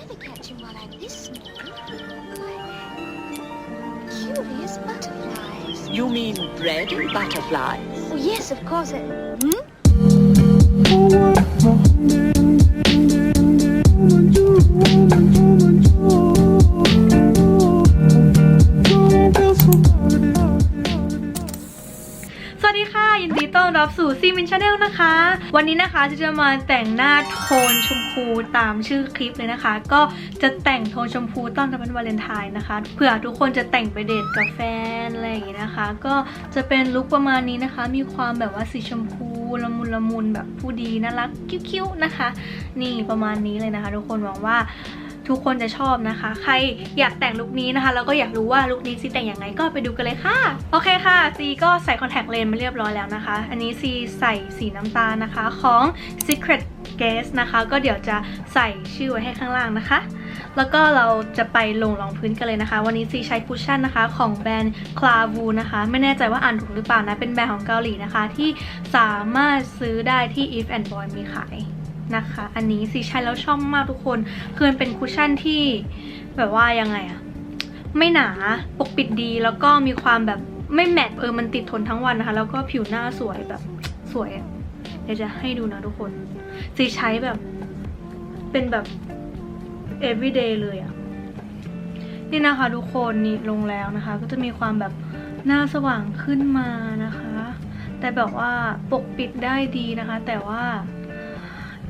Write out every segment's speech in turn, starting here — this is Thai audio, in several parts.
never catch him while I'm this small. Curious butterflies. You mean bread and butterflies? Oh, yes, of course. Uh, hmm? ดีต้อนรับสู่ซีมินชาแนลนะคะ วันนี้นะคะจะจะมาแต่งหน้าโทนชมพูตามชื่อคลิปเลยนะคะ ก็จะแต่งโทนชมพูต้อนรับวันวาเลนไทน์นะคะเผื่อทุกคนจะแต่งไปเดทกับแฟนอะไรอย่างงี้นะคะ ก็จะเป็นลุคประมาณนี้นะคะ มีความแบบว่าสีชมพูละมุนละมุนแบบผู้ดีน่ารักคิ้วๆนะคะ นี่ประมาณนี้เลยนะคะ ทุกคนหวังว่า ทุกคนจะชอบนะคะ ใครอยากแต่งลุคนี้นะคะแล้วก็อยากรู้ว่าลุคนี้ซีแต่งยังไงก็ไปดูกันเลยค่ะ โอเคค่ะซีก็ใส่คอนแทคเลนส์มาเรียบร้อยแล้วนะคะ อันนี้ซีใส่สีน้ำตาลนะคะของ Secret Guest นะคะ ก็เดี๋ยวจะใส่ชื่อไว้ให้ข้างล่างนะคะ แล้วก็เราจะไปลงรองพื้นกันเลยนะคะ วันนี้ซีใช้คุชชั่นนะคะ ของแบรนด์ c l a v u นะคะ ไม่แน่ใจว่าอ่านถูกหรือเปล่านะ เป็นแบรนด์ของเกาหลีนะคะ ที่สามารถซื้อได้ที่ If and Boy มีขาย นะคะ อันนี้ซีใช้แล้วชอบมากทุกคน คือมันเป็นคุชชั่นที่แบบว่ายังไงอะไม่หนาปกปิดดีแล้วก็มีความแบบไม่แมตต์เออมันติดทนทั้งวันนะคะ แล้วก็ผิวหน้าสวยแบบสวยอะเดี๋ยวจะให้ดูนะทุกคนซีใช้แบบเป็นแบบ everyday เลยอะนี่นะคะทุกคนนี่ลงแล้วนะคะ ก็จะมีความแบบหน้าสว่างขึ้นมานะคะ แต่แบบว่าปกปิดได้ดีนะคะ แต่ว่า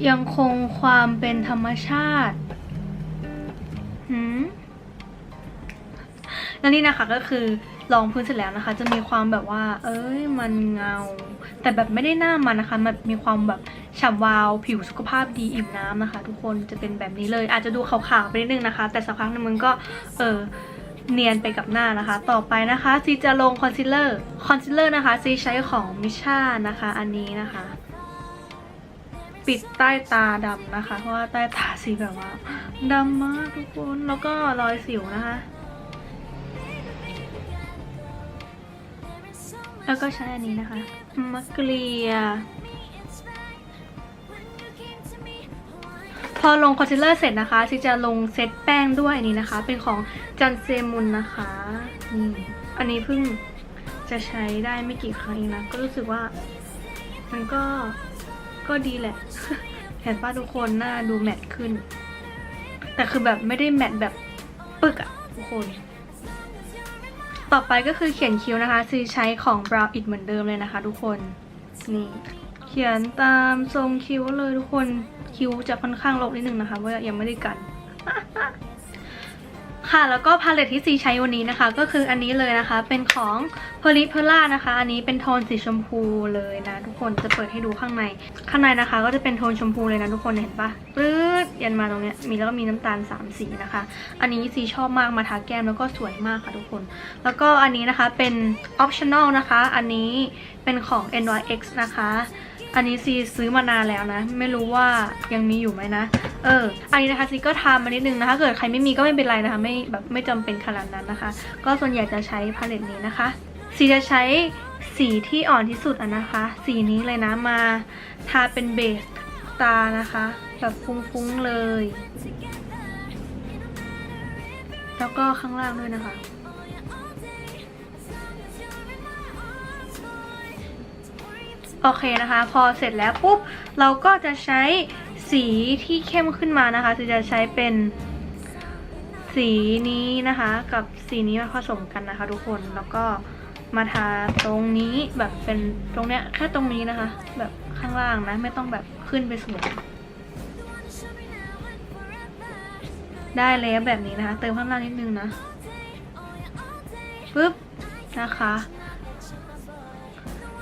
ยังคงความเป็นธรรมชาติหืมแล้วนี่นะคะก็คือลองพื้นเสร็จแล้วนะคะ จะมีความแบบว่า เอ้ยมันเงา แต่แบบไม่ได้หน้ามันนะคะมันมีความแบบฉ่ำวาวผิวสุขภาพดีอิ่มน้ำนะคะ ทุกคนจะเป็นแบบนี้เลย อาจจะดูขาวๆไปนิดนึงนะคะ แต่สักพักนึงมันก็เออเนียนไปกับหน้านะคะ ต่อไปนะคะซีจะลงคอนซีลเลอร์คอนซีลเลอร์นะคะซีใช้ของมิชานะคะ อันนี้นะคะ ปิดใต้ตาดำนะคะ เพราะว่าใต้ตาสีแบบว่าดำมากทุกคนแล้วก็รอยสิวนะคะ แล้วก็ใช้อันนี้นะคะมาเกลียพอลงคอนซีลเลอร์เสร็จนะคะซิจะลงเซตแป้งด้วยอันนี้นะคะ เป็นของจันเซมุนนะคะนี่อันนี้เพิ่งจะใช้ได้ไม่กี่ครั้งเองนะก็รู้สึกว่ามันก็ ก็ดีแหละ เห็นป้าทุกคนหน้าดูแมตต์ขึ้น แต่คือแบบไม่ได้แมตต์แบบปึกอะทุกคน ต่อไปก็คือเขียนคิ้วนะคะซีใช้ของ Brow It เหมือนเดิมเลยนะคะ ทุกคน นี่ เขียนตามทรงคิ้วเลยทุกคน คิ้วจะค่อนข้างลกนิดนึงนะคะเพราะว่ายังไม่ได้กัน ค่ะแล้วก็พาเลตที่ซีใช้วันนี้นะคะ ก็คืออันนี้เลยนะคะ เป็นของ Peripera นะคะ อันนี้เป็นโทนสีชมพูเลยนะ ทุกคนจะเปิดให้ดูข้างใน ข้างในนะคะ ก็จะเป็นโทนชมพูเลยนะทุกคนเห็นปะปื๊ดยันมาตรงเนี้ยมีแล้วก็มีน้ำตาลสามสีนะคะ อันนี้ซีชอบมากมาทาแก้มแล้วก็สวยมากค่ะทุกคน แล้วก็อันนี้นะคะเป็น optional นะคะ อันนี้เป็นของ NYX นะคะ อันนี้ซีซื้อมานานแล้วนะ ไม่รู้ว่ายังมีอยู่ไหมนะ เออ อันนี้นะคะซีก็ทามานิดนึงนะคะ เกิดใครไม่มีก็ไม่เป็นไรนะคะ ไม่แบบไม่จำเป็นขนาดนั้นนะคะ ก็ส่วนใหญ่จะใช้พาเลตนี้นะคะซีจะใช้สีที่อ่อนที่สุดอะนะคะ สีนี้เลยนะมาทาเป็นเบสตานะคะ แบบฟุ้งๆเลย แล้วก็ข้างล่างด้วยนะคะโอเคนะคะ พอเสร็จแล้วปุ๊บ เราก็จะใช้ สีที่เข้มขึ้นมานะคะจะจะใช้เป็นสีนี้นะคะ กับสีนี้มาผสมกันนะคะ ทุกคนแล้วก็มาทาตรงนี้แบบเป็นตรงเนี้ยแค่ตรงนี้นะคะ แบบข้างล่างนะ ไม่ต้องแบบขึ้นไปสูงได้แล้วแบบนี้นะคะ เติมข้างล่างนิดนึงนะปึ๊บนะคะ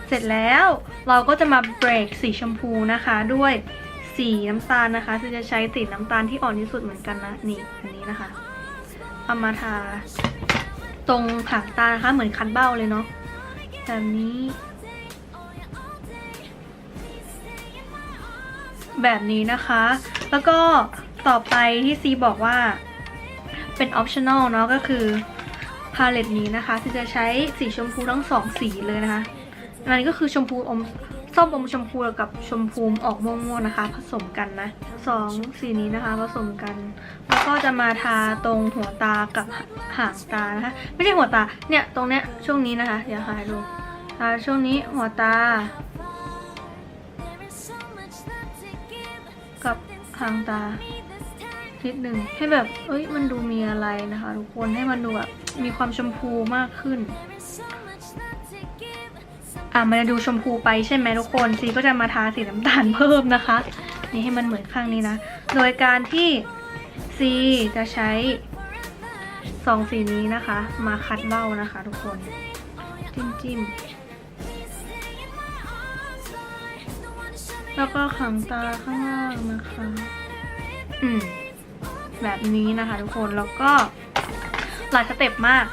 เสร็จแล้วเราก็จะมาเบรกสีชมพูนะคะด้วย สีน้ำตาลนะคะซึ่งจะใช้สีน้ำตาลที่อ่อนที่สุดเหมือนกันนะนี่อันนี้นะคะเอามาทาตรงหางตานะคะ เหมือนคันเบ้าเลยเนาะแบบนี้ แบบนี้นะคะ แล้วก็ต่อไปที่ซีบอกว่าเป็น optional เนาะก็คือพาเลตนี้นะคะที่จะใช้สีชมพูทั้งสองสีเลยนะคะอันนี้ก็คือชมพูอม ส้มอมชมพูกับชมพูออกม่วงๆนะคะ ผสมกันนะสองสีนี้นะคะ ผสมกัน แล้วก็จะมาทาตรงหัวตากับหางตานะคะ ไม่ใช่หัวตาเนี่ยตรงเนี้ยช่วงนี้นะคะเดี๋ยวหายดูทาช่วงนี้หัวตา กับหางตานิดหนึ่งให้แบบเอ้ยมันดูมีอะไรนะคะ ทุกคนให้มันดูแบบมีความชมพูมากขึ้น อะมันจะดูชมพูไปใช่ไหมทุกคนซีก็จะมาทาสีน้ำตาลเพิ่มนะคะ นี่ให้มันเหมือนข้างนี้นะ โดยการที่ซีจะใช้สองสีนี้นะคะ มาคัดเบ้านะคะ ทุกคนจิ้มจิ้มแล้วก็ขังตาข้างล่างนะคะ อืม แบบนี้นะคะทุกคนแล้วก็หลายสเต็ปมาก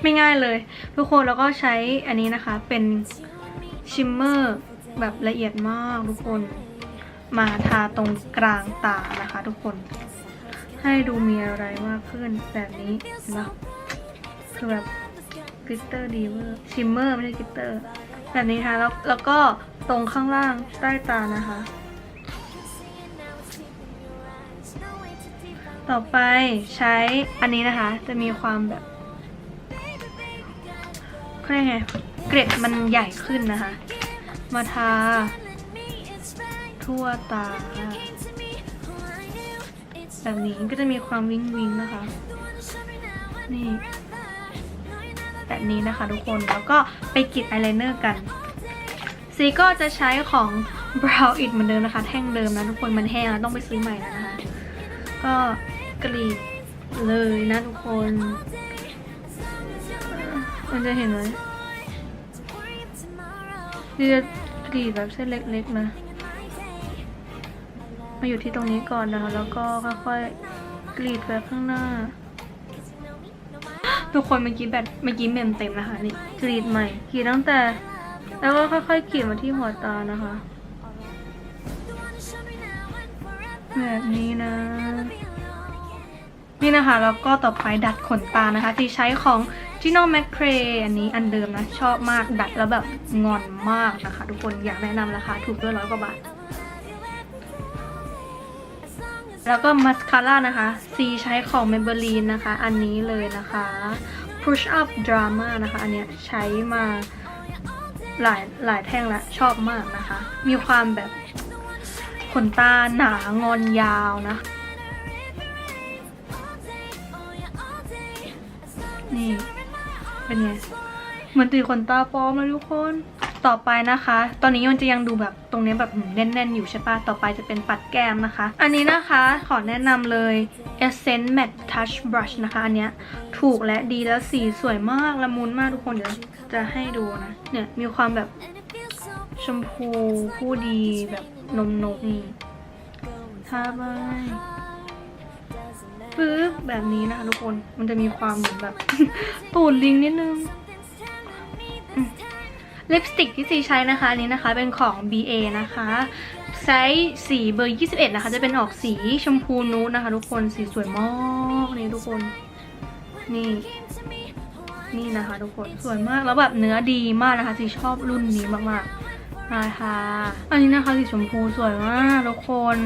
ไม่ง่ายเลย ทุกคนแล้วก็ใช้อันนี้นะคะเป็นชิมเมอร์แบบละเอียดมากทุกคน มาทาตรงกลางตานะคะ ทุกคน ให้ดูมีอะไรมากขึ้นแบบนี้เห็นปะคือแบบกลิตเตอร์ดีเวอร์ชิมเมอร์ไม่ใช่กลิตเตอร์แบบนี้ค่ะแล้วแล้วก็ตรงข้างล่างใต้ตานะคะ ต่อไปใช้อันนี้นะคะ จะมีความแบบ เรียกไง เกร็ดมันใหญ่ขึ้นนะคะ มาทา ทั่วตา แบบนี้ก็จะมีความวิงวิงนะคะ นี่ แบบนี้นะคะทุกคน แล้วก็ไปกรีดอายไลเนอร์กัน สีก็จะใช้ของ Brow It เหมือนเดิมนะคะ แท่งเดิมนะทุกคน มันแห้งแล้วต้องไปซื้อใหม่นะคะ ก็กรีดเลยนะทุกคน มันจะเห็นไหมนี่จะกรีดแบบเส้นเล็กๆนะ มาอยู่ที่ตรงนี้ก่อนนะคะ แล้วก็ค่อยๆกรีดไปข้างหน้า ทุกคนเมื่อกี้แบบเมื่อกี้เมมเต็มนะคะนี่กรีดใหม่กรีดตั้งแต่ แล้วก็ค่อยๆกรีดมาที่หัวตานะคะ แบบนี้นะนี่นะคะแล้วก็ต่อไปดัดขนตานะคะที่ใช้ของ Gino McCrae อันนี้อันเดิมนะ ชอบมากดัดแล้วแบบงอนมากนะคะ ทุกคนอยากแนะนำราคาถูกด้วยร้อยกว่าบาท แล้วก็มัสคาร่านะคะซีใช้ของ Maybelline นะคะ อันนี้เลยนะคะ Push Up Drama นะคะ อันเนี้ยใช้มาหลายหลายแท่งแล้วชอบมากนะคะ มีความแบบขนตาหนางอนยาวนะ นี่ เป็นไงเหมือนตีขนตาปลอมเลยทุกคน ต่อไปนะคะ ตอนนี้มันจะยังดูแบบตรงนี้แบบแน่นๆ อยู่ใช่ปะต่อไปจะเป็นปัดแก้มนะคะ อันนี้นะคะขอแนะนำเลย Essence Matte Touch Brush นะคะ อันเนี้ยถูกและดีแล้วสีสวยมากละมุนมากทุกคนเดี๋ยวจะให้ดูนะ เนี่ยมีความแบบชมพูผู้ดีแบบนมนมนี่ทาไป ปึ๊บแบบนี้นะคะทุกคนมันจะมีความเหมือนแบบ ตูดลิงนิดนึงลิปสติกที่ซีใช้นะคะนนี้นะคะเป็นของ BA นะคะไซส์สีเบอร์ 21 นะคะ จะเป็นออกสีชมพูนูดนะคะ ทุกคนสีสวยมากนี่ทุกคนนี่นี่นะคะ ทุกคนสวยมากแล้วแบบเนื้อดีมากนะคะซีชอบรุ่นนี้มากๆนะคะอันนี้นะคะสีชมพูสวยมากทุกคน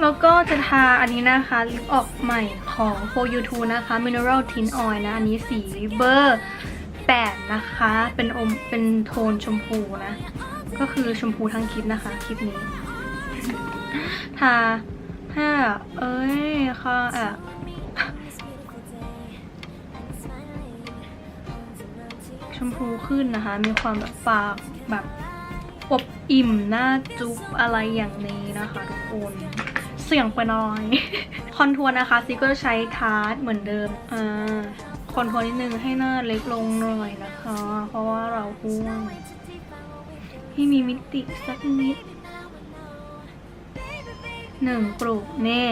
แล้วก็จะทาอันนี้นะคะลิปออกใหม่ของ For You Two นะคะ Mineral Tint Oil นะ อันนี้สีเบอร์ 8 นะคะ เป็นอมเป็นโทนชมพูนะ ก็คือชมพูทั้งคลิปนะคะ คลิปนี้ ทาห้าเอ้ยค่ะอะชมพูขึ้นนะคะ มีความแบบปากแบบอบอิ่มหน้าจุ๊บอะไรอย่างนี้นะคะทุกคน สียงไปน่อย คอนทัวร์นะคะซีก็จะใช้ทาร์ตเหมือนเดิมอ่าคอนทัวร์นิดนึงให้หน้าเล็กลงหน่อยนะคะ เพราะว่าเราอ้วนให้มีมิติสักนิดหนึ่งกลุ่มเน่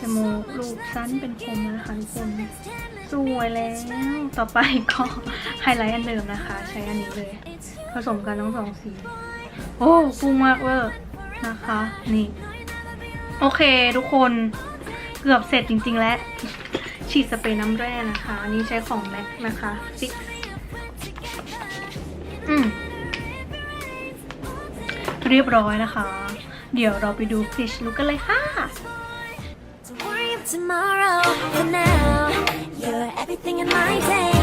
จมูกลูกสั้นเป็นคมนะคะทุกคนสวยแล้ว ต่อไปก็ไฮไลท์อันเดิมนะคะ ใช้อันนี้เลย ผสมกันทั้งสองสี โอ้ฟูมากเวอร์นะคะ นี่ โอเคทุกคนเกือบเสร็จจริง ๆ แล้ว ฉีดสเปรย์น้ำแร่นะคะอันนี้ใช้ของแม็กนะคะซิกอืมเรียบร้อยนะคะ เดี๋ยวเราไปดูฟิชลุกกันเลยค่ะ tomorrow for now you're everything in my day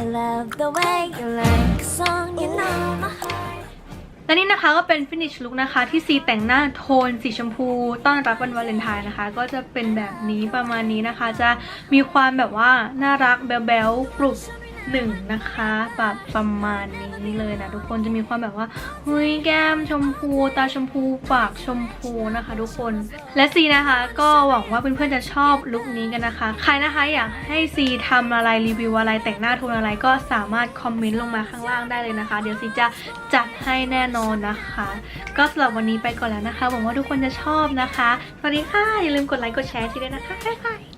I love the way you like a song you know my และนี่นะคะก็เป็นฟินิชลุคนะคะ ที่ซีแต่งหน้าโทนสีชมพู ต้อนรับวันวาเลนไทน์นะคะ ก็จะเป็นแบบนี้ประมาณนี้นะคะ จะมีความแบบว่าน่ารักแบ๊วๆกรุบ หนึ่งนะคะแบบประมาณนี้เลยนะทุกคนจะมีความแบบว่าเฮ้ยแก้มชมพู ตาชมพูปากชมพูนะคะ ทุกคนและซีนะคะ ก็หวังว่าเพื่อนๆจะชอบลุคนี้กันนะคะ ใครนะคะอยากให้ซีทำอะไรรีวิวอะไรแต่งหน้าโทนอะไรก็สามารถคอมเมนต์ลงมาข้างล่างได้เลยนะคะ เดี๋ยวซีจะจัดให้แน่นอนนะคะ ก็สำหรับวันนี้ไปก่อนแล้วนะคะหวังว่าทุกคนจะชอบนะคะสวัสดีค่ะอย่าลืมกดไลค์กดแชร์ซีด้วยนะคะบ๊ายบาย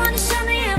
wanna show me your